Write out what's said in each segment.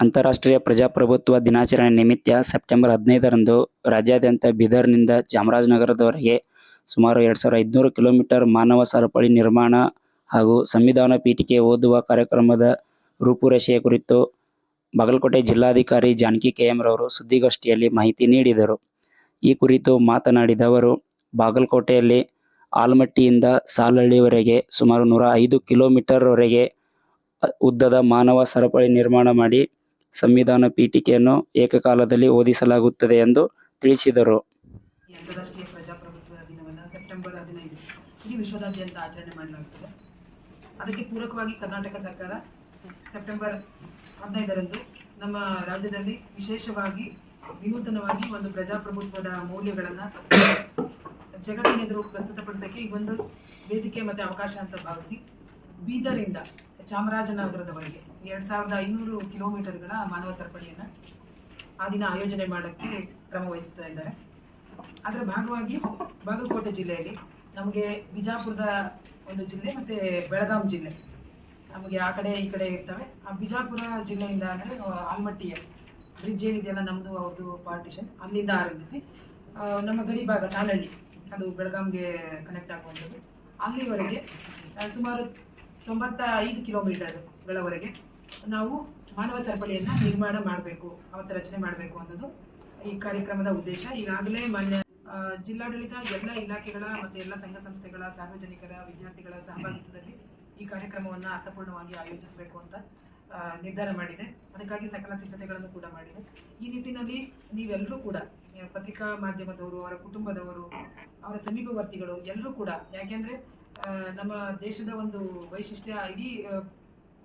ಅಂತಾರಾಷ್ಟ್ರೀಯ ಪ್ರಜಾಪ್ರಭುತ್ವ ದಿನಾಚರಣೆ ನಿಮಿತ್ತ ಸೆಪ್ಟೆಂಬರ್ ಹದಿನೈದರಂದು ರಾಜ್ಯಾದ್ಯಂತ ಬೀದರ್ನಿಂದ ಚಾಮರಾಜನಗರದವರೆಗೆ ಸುಮಾರು ಎರಡು ಸಾವಿರದ ಐದುನೂರು ಕಿಲೋಮೀಟರ್ ಮಾನವ ಸರಪಳಿ ನಿರ್ಮಾಣ ಹಾಗೂ ಸಂವಿಧಾನ ಪೀಠಿಕೆ ಓದುವ ಕಾರ್ಯಕ್ರಮದ ರೂಪುರೇಷೆಯ ಕುರಿತು ಬಾಗಲಕೋಟೆ ಜಿಲ್ಲಾಧಿಕಾರಿ ಜಾನಕಿ ಕೆ ರವರು ಸುದ್ದಿಗೋಷ್ಠಿಯಲ್ಲಿ ಮಾಹಿತಿ ನೀಡಿದರು. ಈ ಕುರಿತು ಮಾತನಾಡಿದ ಅವರು, ಬಾಗಲಕೋಟೆಯಲ್ಲಿ ಆಲಮಟ್ಟಿಯಿಂದ ಸಾಲಹಳ್ಳಿವರೆಗೆ ಸುಮಾರು ನೂರ ಐದು ಕಿಲೋಮೀಟರ್ವರೆಗೆ ಉದ್ದದ ಮಾನವ ಸರಪಳಿ ನಿರ್ಮಾಣ ಮಾಡಿ ಸಂವಿಧಾನ ಪೀಠಿಕೆಯನ್ನು ಏಕಕಾಲದಲ್ಲಿ ಓದಿಸಲಾಗುತ್ತದೆ ಎಂದು ತಿಳಿಸಿದರು. ಈ ಅಂತಾರಾಷ್ಟ್ರೀಯ ಪ್ರಜಾಪ್ರಭುತ್ವ ದಿನವನ್ನು ಸೆಪ್ಟೆಂಬರ್ ಹದಿನೈದು ಇಡೀ ವಿಶ್ವದಾದ್ಯಂತ ಆಚರಣೆ ಮಾಡಲಾಗುತ್ತದೆ. ಅದಕ್ಕೆ ಪೂರಕವಾಗಿ ಕರ್ನಾಟಕ ಸರ್ಕಾರ ಸೆಪ್ಟೆಂಬರ್ ಹದಿನೈದರಂದು ನಮ್ಮ ರಾಜ್ಯದಲ್ಲಿ ವಿಶೇಷವಾಗಿ ವಿನೂತನವಾಗಿ ಒಂದು ಪ್ರಜಾಪ್ರಭುತ್ವದ ಮೌಲ್ಯಗಳನ್ನು ಜಗತ್ತಿನೆದುರು ಪ್ರಸ್ತುತಪಡಿಸೋಕ್ಕೆ ಈ ಒಂದು ವೇದಿಕೆ ಮತ್ತು ಅವಕಾಶ ಅಂತ ಭಾವಿಸಿ ಬೀದರಿಂದ ಚಾಮರಾಜನಗರದವರೆಗೆ ಎರಡು ಸಾವಿರದ ಐನೂರು ಕಿಲೋಮೀಟರ್ಗಳ ಮಾನವ ಸರಪಳಿಯನ್ನು ಆ ದಿನ ಆಯೋಜನೆ ಮಾಡೋಕ್ಕೆ ಕ್ರಮ ವಹಿಸ್ತಾ ಇದ್ದಾರೆ. ಅದರ ಭಾಗವಾಗಿ ಬಾಗಲಕೋಟೆ ಜಿಲ್ಲೆಯಲ್ಲಿ ನಮಗೆ ಬಿಜಾಪುರದ ಒಂದು ಜಿಲ್ಲೆ ಮತ್ತು ಬೆಳಗಾಂ ಜಿಲ್ಲೆ ನಮಗೆ ಆ ಕಡೆ ಈ ಕಡೆ ಇರ್ತವೆ. ಆ ಬಿಜಾಪುರ ಜಿಲ್ಲೆಯಿಂದ ಅಂದರೆ ಆಲ್ಮಟ್ಟಿಯ ಬ್ರಿಡ್ಜ್ ಏನಿದೆಯಲ್ಲ ನಮ್ಮದು ಅವ್ರದ್ದು ಪಾರ್ಟಿಷನ್ ಅಲ್ಲಿಂದ ಆರಂಭಿಸಿ ನಮ್ಮ ಗಡಿ ಭಾಗ ಸಾಲಹಳ್ಳಿ ಅದು ಬೆಳಗಾಂಗೆ ಕನೆಕ್ಟ್ ಆಗುವಂಥದ್ದು. ಅಲ್ಲಿವರೆಗೆ ಸುಮಾರು ತೊಂಬತ್ತ ಐದು ಕಿಲೋಮೀಟರ್ಗಳವರೆಗೆ ನಾವು ಮಾನವ ಸರಪಳಿಯನ್ನು ನಿರ್ಮಾಣ ಮಾಡಬೇಕು, ಅವತ್ತು ರಚನೆ ಮಾಡಬೇಕು ಅನ್ನೋದು ಈ ಕಾರ್ಯಕ್ರಮದ ಉದ್ದೇಶ. ಈಗಾಗಲೇ ಮಾನ್ಯ ಜಿಲ್ಲಾಡಳಿತ ಎಲ್ಲ ಇಲಾಖೆಗಳ ಮತ್ತು ಎಲ್ಲ ಸಂಘ ಸಂಸ್ಥೆಗಳ, ಸಾರ್ವಜನಿಕರ, ವಿದ್ಯಾರ್ಥಿಗಳ ಸಹಭಾಗಿತ್ವದಲ್ಲಿ ಈ ಕಾರ್ಯಕ್ರಮವನ್ನು ಅರ್ಥಪೂರ್ಣವಾಗಿ ಆಯೋಜಿಸಬೇಕು ಅಂತ ನಿರ್ಧಾರ ಮಾಡಿದೆ. ಅದಕ್ಕಾಗಿ ಸಕಲ ಸಿದ್ಧತೆಗಳನ್ನು ಕೂಡ ಮಾಡಿದೆ. ಈ ನಿಟ್ಟಿನಲ್ಲಿ ನೀವೆಲ್ಲರೂ ಕೂಡ, ಪತ್ರಿಕಾ ಮಾಧ್ಯಮದವರು, ಅವರ ಕುಟುಂಬದವರು, ಅವರ ಸಮೀಪವರ್ತಿಗಳು ಎಲ್ಲರೂ ಕೂಡ ಯಾಕೆಂದರೆ ನಮ್ಮ ದೇಶದ ಒಂದು ವೈಶಿಷ್ಟ್ಯ ಇಡೀ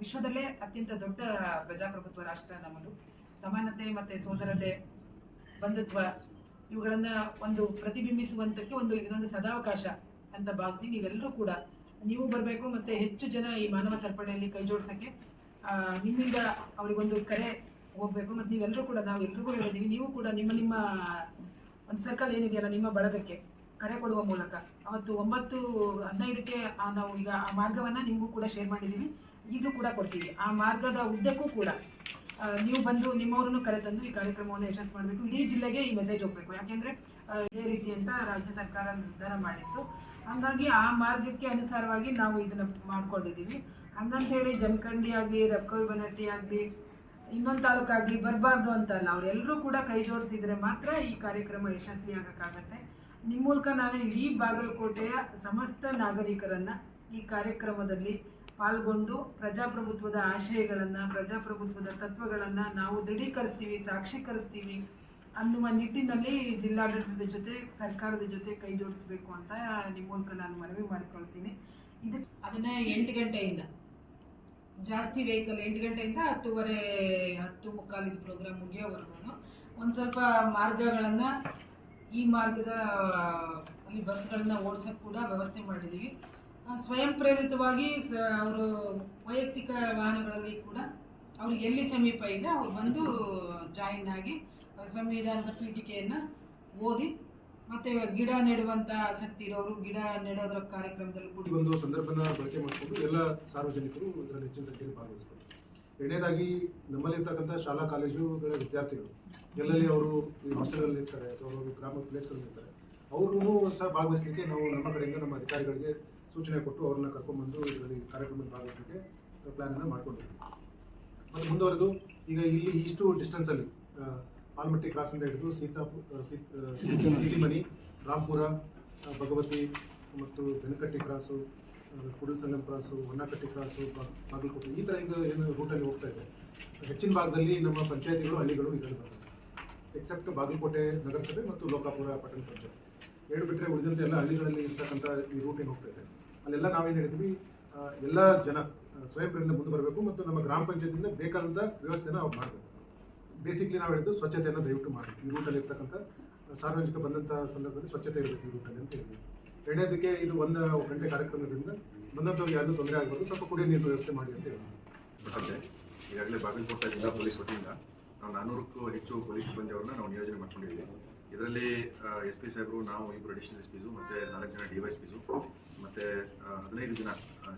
ವಿಶ್ವದಲ್ಲೇ ಅತ್ಯಂತ ದೊಡ್ಡ ಪ್ರಜಾಪ್ರಭುತ್ವ ರಾಷ್ಟ್ರ ನಮ್ಮದು. ಸಮಾನತೆ ಮತ್ತು ಸೋದರತೆ, ಬಂಧುತ್ವ, ಇವುಗಳನ್ನು ಒಂದು ಪ್ರತಿಬಿಂಬಿಸುವಂತಕ್ಕೆ ಒಂದು ಇದೊಂದು ಸದಾವಕಾಶ ಅಂತ ಭಾವಿಸಿ ನೀವೆಲ್ಲರೂ ಕೂಡ ನೀವು ಬರಬೇಕು ಮತ್ತು ಹೆಚ್ಚು ಜನ ಈ ಮಾನವ ಸರ್ಪಣೆಯಲ್ಲಿ ಕೈ ಜೋಡಿಸೋಕ್ಕೆ ನಿಮ್ಮಿಂದ ಅವರಿಗೊಂದು ಕರೆ ಹೋಗಬೇಕು ಮತ್ತು ನೀವೆಲ್ಲರೂ ಕೂಡ ನಾವು ಎಲ್ರಿಗೂ ಹೇಳಿದ್ದೀವಿ ನೀವು ಕೂಡ ನಿಮ್ಮ ನಿಮ್ಮ ಒಂದು ಸರ್ಕಲ್ ಏನಿದೆಯಲ್ಲ, ನಿಮ್ಮ ಬಳಗಕ್ಕೆ ಕರೆ ಕೊಡುವ ಮೂಲಕ. ಅವತ್ತು ಒಂಬತ್ತು ಹದಿನೈದಕ್ಕೆ ನಾವು ಈಗ ಆ ಮಾರ್ಗವನ್ನು ನಿಮಗೂ ಕೂಡ ಶೇರ್ ಮಾಡಿದ್ದೀವಿ ಈಗಲೂ ಕೂಡ ಕೊಡ್ತೀವಿ. ಆ ಮಾರ್ಗದ ಉದ್ದಕ್ಕೂ ಕೂಡ ನೀವು ಬಂದು ನಿಮ್ಮವರನ್ನು ಕರೆತಂದು ಈ ಕಾರ್ಯಕ್ರಮವನ್ನು ಯಶಸ್ಸು ಮಾಡಬೇಕು. ಇಡೀ ಜಿಲ್ಲೆಗೆ ಈ ಮೆಸೇಜ್ ಹೋಗಬೇಕು. ಯಾಕೆಂದರೆ ಇದೇ ರೀತಿ ಅಂತ ರಾಜ್ಯ ಸರ್ಕಾರ ನಿರ್ಧಾರ ಮಾಡಿತ್ತು. ಹಾಗಾಗಿ ಆ ಮಾರ್ಗಕ್ಕೆ ಅನುಸಾರವಾಗಿ ನಾವು ಇದನ್ನು ಮಾಡ್ಕೊಂಡಿದ್ದೀವಿ ಹಂಗಂತೇಳಿ ಜಮಖಂಡಿ ಆಗಲಿ ರಕ್ಕವಿ ಬನಟ್ಟಿ ಆಗಲಿ, ಇನ್ನೊಂದು ತಾಲೂಕಾಗಲಿ ಬರಬಾರ್ದು ಅಂತಲ್ಲ ಅವರೆಲ್ಲರೂ ಕೂಡ ಕೈ ಜೋಡಿಸಿದರೆ ಮಾತ್ರ ಈ ಕಾರ್ಯಕ್ರಮ ಯಶಸ್ವಿ ಆಗೋಕ್ಕಾಗತ್ತೆ ನಿಮ್ಮ ಮೂಲಕ ನಾನು ಇಡೀ ಬಾಗಲಕೋಟೆಯ ಸಮಸ್ತ ನಾಗರಿಕರನ್ನು ಈ ಕಾರ್ಯಕ್ರಮದಲ್ಲಿ ಪಾಲ್ಗೊಂಡು ಪ್ರಜಾಪ್ರಭುತ್ವದ ಆಶಯಗಳನ್ನು, ಪ್ರಜಾಪ್ರಭುತ್ವದ ತತ್ವಗಳನ್ನು ನಾವು ದೃಢೀಕರಿಸ್ತೀವಿ, ಸಾಕ್ಷೀಕರಿಸ್ತೀವಿ ಅನ್ನುವ ನಿಟ್ಟಿನಲ್ಲಿ ಜಿಲ್ಲಾಡಳಿತದ ಜೊತೆ, ಸರ್ಕಾರದ ಜೊತೆ ಕೈ ಜೋಡಿಸ್ಬೇಕು ಅಂತ ನಿಮ್ಮ ಮೂಲಕ ನಾನು ಮನವಿ ಮಾಡಿಕೊಳ್ತೀನಿ. ಇದು ಅದನ್ನು ಎಂಟು ಗಂಟೆಯಿಂದ. ಜಾಸ್ತಿ ವೆಹಿಕಲ್ ಎಂಟು ಗಂಟೆಯಿಂದ ಹತ್ತುವರೆ, ಹತ್ತು ಮುಕ್ಕಾಲಿದ ಪ್ರೋಗ್ರಾಮ್ ಮುಗಿಯೋವರೆಗೂ ಒಂದು ಸ್ವಲ್ಪ ಮಾರ್ಗಗಳನ್ನು ಈ ಮಾರ್ಗದ, ಅಲ್ಲಿ ಬಸ್ಗಳನ್ನ ಓಡಿಸೋಕ್ಕೆ ಕೂಡ ವ್ಯವಸ್ಥೆ ಮಾಡಿದ್ದೀವಿ. ಸ್ವಯಂ ಪ್ರೇರಿತವಾಗಿ ಸ, ಅವರು ವೈಯಕ್ತಿಕ ವಾಹನಗಳಲ್ಲಿ ಕೂಡ ಅವ್ರಿಗೆ ಎಲ್ಲಿ ಸಮೀಪ ಇದೆ ಅವ್ರು ಬಂದು ಜಾಯಿನ್ ಆಗಿ ಸಂವಿಧಾನದ ಪೀಠಿಕೆಯನ್ನು ಓದಿ ಮತ್ತೆ ಗಿಡ ನೆಡುವಂತ ಆಸಕ್ತಿ ಇರೋರು, ಗಿಡ ನೆಡೋದ್ರ ಕಾರ್ಯಕ್ರಮದಲ್ಲಿ ಕೂಡ ಒಂದು ಸಂದರ್ಭನ ಬಳಕೆ ಮಾಡಿಕೊಂಡು ಎಲ್ಲ ಸಾರ್ವಜನಿಕರು ಇದರಲ್ಲಿ ಹೆಚ್ಚಿನ ಸಂಖ್ಯೆಯಲ್ಲಿ ಭಾಗವಹಿಸಬೇಕು ಎರಡನೇದಾಗಿ ನಮ್ಮಲ್ಲಿರ್ತಕ್ಕಂಥ ಶಾಲಾ ಕಾಲೇಜುಗಳ ವಿದ್ಯಾರ್ಥಿಗಳು ಎಲ್ಲೆಲ್ಲಿ ಅವರು ಈ ಹಾಸ್ಟೆಲ್ಗಳಲ್ಲಿ ಇರ್ತಾರೆ ಅಥವಾ ಅವರು ಗ್ರಾಮ ಪ್ಲೇಸ್ಗಳಲ್ಲಿ ಇರ್ತಾರೆ ಅವ್ರಿಗೂ ಸಹ ಭಾಗವಹಿಸಲಿಕ್ಕೆ ನಾವು ನಮ್ಮ ಕಡೆಯಿಂದ ನಮ್ಮ ಅಧಿಕಾರಿಗಳಿಗೆ ಸೂಚನೆ ಕೊಟ್ಟು ಅವ್ರನ್ನ ಕರ್ಕೊಂಡ್ಬಂದು ಇದರಲ್ಲಿ ಕಾರ್ಯಕ್ರಮದಲ್ಲಿ ಭಾಗವಹಿಸಲಿಕ್ಕೆ ಪ್ಲ್ಯಾನನ್ನು ಮಾಡ್ಕೊಂಡಿದ್ದೀವಿ. ಮತ್ತು ಮುಂದುವರೆದು ಈಗ ಇಲ್ಲಿ ಇಷ್ಟು ಡಿಸ್ಟೆನ್ಸಲ್ಲಿ ಆಲ್ಮಟ್ಟಿ ಕ್ರಾಸಿಂದ ಹಿಡಿದು ಸೀತಾಪುರ ಸಿಟಿಮನಿ ರಾಂಪುರ ರಾಮ್ಪುರ ಭಗವತಿ ಮತ್ತು Benakatti cross Sangam cross Honnakatti cross Bagalkote, ಈ ಥರ ಈಗ ಏನು ರೂಟಲ್ಲಿ ಹೋಗ್ತಾ ಇದೆ. ಹೆಚ್ಚಿನ ಭಾಗದಲ್ಲಿ ನಮ್ಮ ಪಂಚಾಯತಿಗಳು, ಹಳ್ಳಿಗಳು ಇದರಲ್ಲಿ ಬರ್ತವೆ ಎಕ್ಸೆಪ್ಟ್ ಬಾಗಲಕೋಟೆ ನಗರಸಭೆ ಮತ್ತು ಲೋಕಾಪುರ ಪಟ್ಟಣ ಪಂಚಾಯತ್. ಎರಡು ಬಿಟ್ಟರೆ ಉಳಿದಂತೆ ಎಲ್ಲ ಹಳ್ಳಿಗಳಲ್ಲಿ ಇರ್ತಕ್ಕಂಥ ಈ ರೂಟ್ ಏನು ಹೋಗ್ತಾ ಇದೆ. ಅಲ್ಲೆಲ್ಲ ನಾವೇನು ಹೇಳಿದ್ವಿ ಎಲ್ಲ ಜನ ಸ್ವಯಂ ಪ್ರೇರಣೆ ಮುಂದೆ ಬರಬೇಕು ಮತ್ತು ನಮ್ಮ ಗ್ರಾಮ ಪಂಚಾಯತಿಂದ ಬೇಕಾದಂಥ ವ್ಯವಸ್ಥೆನ ಅವ್ರು ಮಾಡಬೇಕು. ಬೇಸಿಕ್ಲಿ ನಾವು ಹೇಳಿದ್ದು ಸ್ವಚ್ಛತೆಯನ್ನು ದಯವಿಟ್ಟು ಮಾಡಿ ಈ ರೂಟಲ್ಲಿ ಇರ್ತಕ್ಕಂಥ ಸಾರ್ವಜನಿಕ ಬಂದಂಥ ಸಂದರ್ಭದಲ್ಲಿ ಸ್ವಚ್ಛತೆ ಇರಬೇಕು ಈ ರೂಟಲ್ಲಿ ಅಂತ ಹೇಳಿದ್ವಿ. ಎರಡನೇದಕ್ಕೆ ಇದು ಒಂದು ಗಂಟೆ ಕಾರ್ಯಕ್ರಮದಿಂದ ಬಂದಂಥವ್ರಿಗೆ ಯಾರಿಗೂ ತೊಂದರೆ ಆಗಬಾರ್ದು. ಸ್ವಲ್ಪ ಕುಡಿಯ ನೀರು ವ್ಯವಸ್ಥೆ ಮಾಡಿ ಅಂತ ಹೇಳಿ ಈಗಾಗಲೇ ಬಾಗಲಕೋಟೆ ಜಿಲ್ಲಾ ಪೊಲೀಸ್ ವತಿಯಿಂದ ನಾವು ನಾನ್ನೂರಕ್ಕೂ ಹೆಚ್ಚು ಪೊಲೀಸ್ ಸಿಬ್ಬಂದಿಯವ್ರನ್ನ ನಾವು ನಿಯೋಜನೆ ಮಾಡ್ಕೊಂಡಿದ್ದೀವಿ. ಇದರಲ್ಲಿ ಎಸ್ ಪಿ ಸಾಹೇಬರು, ನಾವು ಇಬ್ಬರು ಅಡಿಷನಲ್ ಎಸ್ ಪಿಸು, ಮತ್ತು ನಾಲ್ಕು ಜನ ಡಿ ವೈ ಎಸ್ ಪಿಸು, ಮತ್ತು ಹದಿನೈದು ಜನ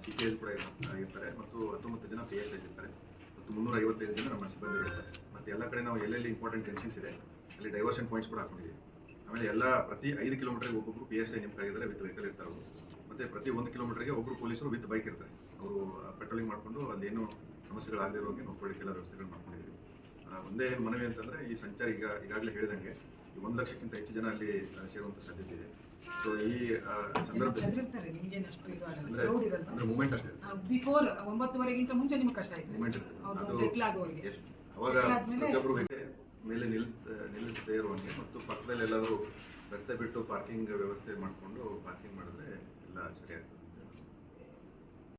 ಸಿ ಪಿ ಎಸ್ ಕೂಡ ಇರ್- ಇರ್ತಾರೆ, ಮತ್ತು ಹತ್ತೊಂಬತ್ತು ಜನ ಪಿ ಎಸ್ ಐಸ್ ಇರ್ತಾರೆ, ಮತ್ತು ಮುನ್ನೂರ ಐವತ್ತೈದು ಜನ ನಮ್ಮ ಸಿಬ್ಬಂದಿಗಳು ಇರ್ತಾರೆ. ಮತ್ತು ಎಲ್ಲ ಕಡೆ ನಾವು ಎಲ್ಲೆಲ್ಲಿ ಇಂಪಾರ್ಟೆಂಟ್ ಟೆನ್ಷನ್ಸ್ ಇದೆ, ಅಲ್ಲಿ ಡೈವರ್ಷನ್ ಪಾಯಿಂಟ್ಸ್ ಕೂಡ ಹಾಕೊಂಡಿದ್ದೀವಿ. ಆಮೇಲೆ ಎಲ್ಲ ಪ್ರತಿ ಐದು ಕಿಲೋಮೀಟರ್ಗೆ ಒಬ್ಬೊಬ್ಬರು ಪಿ ಎಸ್ ಐ ನೇಮಕ ಆಗಿದ್ದಾರೆ ವಿತ್ ವೆಹಿಕಲ್ ಇರ್ತಾರೆ ಅವರು. ಮತ್ತು ಪ್ರತಿ ಒಂದು ಕಿಲೋಮೀಟರ್ಗೆ ಒಬ್ಬರು ಪೊಲೀಸರು ವಿತ್ ಬೈಕ್ ಇರ್ತಾರೆ. ಅವರು ಪೆಟ್ರೋಲಿಂಗ್ ಮಾಡಿಕೊಂಡು ಅದೇನು ಸಮಸ್ಯೆಗಳಾಗದಿರೋಂಗೆ ನೋಡ್ಕೊಳ್ಳಿಕ್ಕೆ ಎಲ್ಲ ವ್ಯವಸ್ಥೆಗಳು ಮಾಡ್ಕೊಂಡಿದ್ದೀವಿ. ಒಂದೇ ಏನು ಮನವಿ ಅಂತಂದರೆ ಈ ಸಂಚಾರ ಈಗ ಈಗಾಗಲೇ ಹೇಳಿದಂಗೆ ಈ ಒಂದು ಲಕ್ಷಕ್ಕಿಂತ ಹೆಚ್ಚು ಜನ ಅಲ್ಲಿ ಸೇರುವಂಥ ಸಾಧ್ಯತೆ ಇದೆ. ಸೊ ಈ ಸಂದರ್ಭದಲ್ಲಿ ಅಂದ್ರೆ ಮೂಮೆಂಟ್ ಅಷ್ಟೇ ಬಿಫೋರ್ ಒಂಬತ್ತುವರೆಗಿಂತ ಮುಂಚೆ ನಿಮ್ಗೆ ಕಷ್ಟ ಆಯ್ತು. ಮೂಮೆಂಟ್ ಹೌದು ಅದು ಸೆಟ್ಲ್ ಆಗುವವರೆಗೆ Yes. ಅವಾಗ ಪ್ರತಿಯೊಬ್ಬರು ಮೇಲೆ ನಿಲ್ಲಿಸ್ ನಿಲ್ಲಿಸದೇ ಇರುವಂತೆ ಮತ್ತು ಪಕ್ಕದಲ್ಲಿ ಎಲ್ಲಾದರೂ ರಸ್ತೆ ಬಿಟ್ಟು ಪಾರ್ಕಿಂಗ್ ವ್ಯವಸ್ಥೆ ಮಾಡಿಕೊಂಡು ಪಾರ್ಕಿಂಗ್ ಮಾಡಿದ್ರೆ ಎಲ್ಲ ಸರಿಯಾಗ್ತದೆ